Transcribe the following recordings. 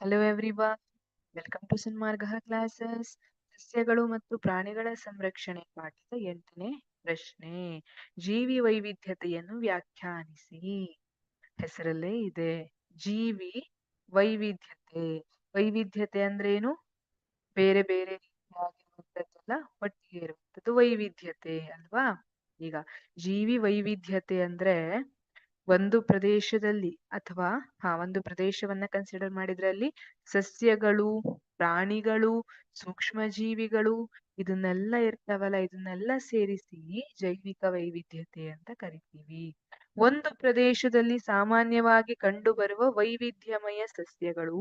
Hello everyone welcome to Sanmarga classes ಸಸ್ಯಗಳು ಮತ್ತು ಪ್ರಾಣಿಗಳ ಸಂರಕ್ಷಣೆ ಪಾಠದ ಎಂಟನೇ ಪ್ರಶ್ನೆ. ಜೀವಿ ವೈವಿಧ್ಯತೆಯನ್ನು ವ್ಯಾಖ್ಯಾನಿಸಿ. ಹೆಸರಲ್ಲೇ ಇದೆ. ಜೀವಿ ವೈವಿಧ್ಯತೆ. ವೈವಿಧ್ಯತೆ ಅಂದ್ರೇನು? ಬೇರೆ ಬೇರೆ ರೀತಿಯಾಗಿರುವಂತದ್ದೆಲ್ಲ ಒಟ್ಟಿಗೆ ಇರುವಂತದ್ದು ವೈವಿಧ್ಯತೆ, ಅಲ್ವಾ? ಈಗ ಜೀವಿ ವೈವಿಧ್ಯತೆ ಅಂದ್ರೆ ಒಂದು ಪ್ರದೇಶದಲ್ಲಿ ಅಥವಾ, ಹಾ, ಒಂದು ಪ್ರದೇಶವನ್ನ ಕನ್ಸಿಡರ್ ಮಾಡಿದ್ರೆ ಅಲ್ಲಿ ಸಸ್ಯಗಳು, ಪ್ರಾಣಿಗಳು ಸೂಕ್ಷ್ಮ ಜೀವಿಗಳು ಇದನ್ನೆಲ್ಲ ಇರ್ತಾವಲ್ಲ, ಇದನ್ನೆಲ್ಲ ಸೇರಿಸಿ ಜೈವಿಕ ವೈವಿಧ್ಯತೆ ಅಂತ ಕರಿತೀವಿ. ಒಂದು ಪ್ರದೇಶದಲ್ಲಿ ಸಾಮಾನ್ಯವಾಗಿ ಕಂಡುಬರುವ ವೈವಿಧ್ಯಮಯ ಸಸ್ಯಗಳು,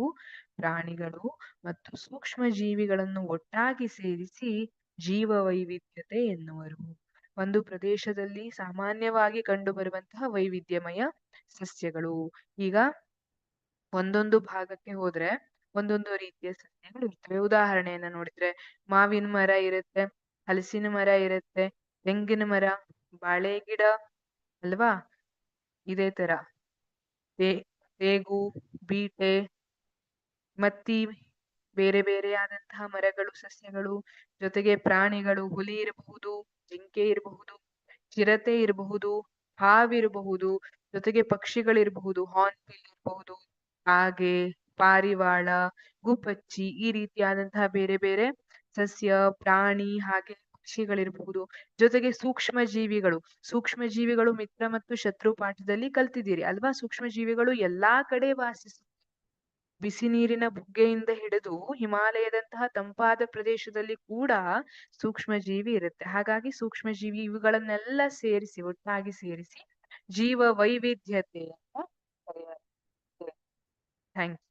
ಪ್ರಾಣಿಗಳು ಮತ್ತು ಸೂಕ್ಷ್ಮ ಜೀವಿಗಳನ್ನು ಒಟ್ಟಾಗಿ ಸೇರಿಸಿ ಜೀವ ವೈವಿಧ್ಯತೆ ಎನ್ನುವರು. ಒಂದು ಪ್ರದೇಶದಲ್ಲಿ ಸಾಮಾನ್ಯವಾಗಿ ಕಂಡುಬರುವಂತಹ ವೈವಿಧ್ಯಮಯ ಸಸ್ಯಗಳು. ಈಗ ಒಂದೊಂದು ಭಾಗಕ್ಕೆ ಹೋದ್ರೆ ಒಂದೊಂದು ರೀತಿಯ ಸಸ್ಯಗಳು ಇರ್ತವೆ. ಉದಾಹರಣೆಯನ್ನ ನೋಡಿದ್ರೆ ಮಾವಿನ ಮರ ಇರುತ್ತೆ, ಹಲಸಿನ ಮರ ಇರುತ್ತೆ, ತೆಂಗಿನ ಮರ, ಬಾಳೆ ಗಿಡ ಅಲ್ವಾ? ಇದೇ ತರ. ತೆ, ತೇಗು, ಬೀಟೆ, ಮತ್ತಿ, ಬೇರೆ ಬೇರೆಯಾದಂತಹ ಮರಗಳು, ಸಸ್ಯಗಳು, ಜೊತೆಗೆ ಪ್ರಾಣಿಗಳು, ಹುಲಿ ಇರಬಹುದು. ಜಿಂಕೆ ಇರಬಹುದು, ಚಿರತೆ ಇರಬಹುದು ಹಾವಿರಬಹುದು ಜೊತೆಗೆ ಪಕ್ಷಿಗಳಿರಬಹುದು ಹಾರ್ನ್ಬಿಲ್ ಇರಬಹುದು, ಹಾಗೆ ಪಾರಿವಾಳ, ಗುಬ್ಬಚ್ಚಿ ಈ ರೀತಿಯಾದಂತಹ ಬೇರೆ ಬೇರೆ ಸಸ್ಯ, ಪ್ರಾಣಿ ಹಾಗೆ ಪಕ್ಷಿಗಳಿರಬಹುದು ಜೊತೆಗೆ ಸೂಕ್ಷ್ಮ ಜೀವಿಗಳು ಸೂಕ್ಷ್ಮ ಜೀವಿಗಳು ಮಿತ್ರ ಮತ್ತು ಶತ್ರು ಪಾಠದಲ್ಲಿ ಕಲ್ತಿದ್ದೀರಿ ಅಲ್ವಾ? ಸೂಕ್ಷ್ಮ ಜೀವಿಗಳು ಎಲ್ಲಾ ಕಡೆ ವಾಸಿಸುತ್ತವೆ ಬಿಸಿ ನೀರಿನ ಬುಗ್ಗೆಯಿಂದ ಹಿಡಿದು ಹಿಮಾಲಯದಂತಹ ತಂಪಾದ ಪ್ರದೇಶದಲ್ಲಿ ಕೂಡ ಸೂಕ್ಷ್ಮ ಜೀವಿ ಇರುತ್ತೆ. ಹಾಗಾಗಿ ಸೂಕ್ಷ್ಮ ಜೀವಿ ಇವುಗಳನ್ನೆಲ್ಲ ಸೇರಿಸಿ, ಒಟ್ಟಾಗಿ ಸೇರಿಸಿ ಜೀವ ವೈವಿಧ್ಯತೆ ಅಂತ ಥ್ಯಾಂಕ್ ಯು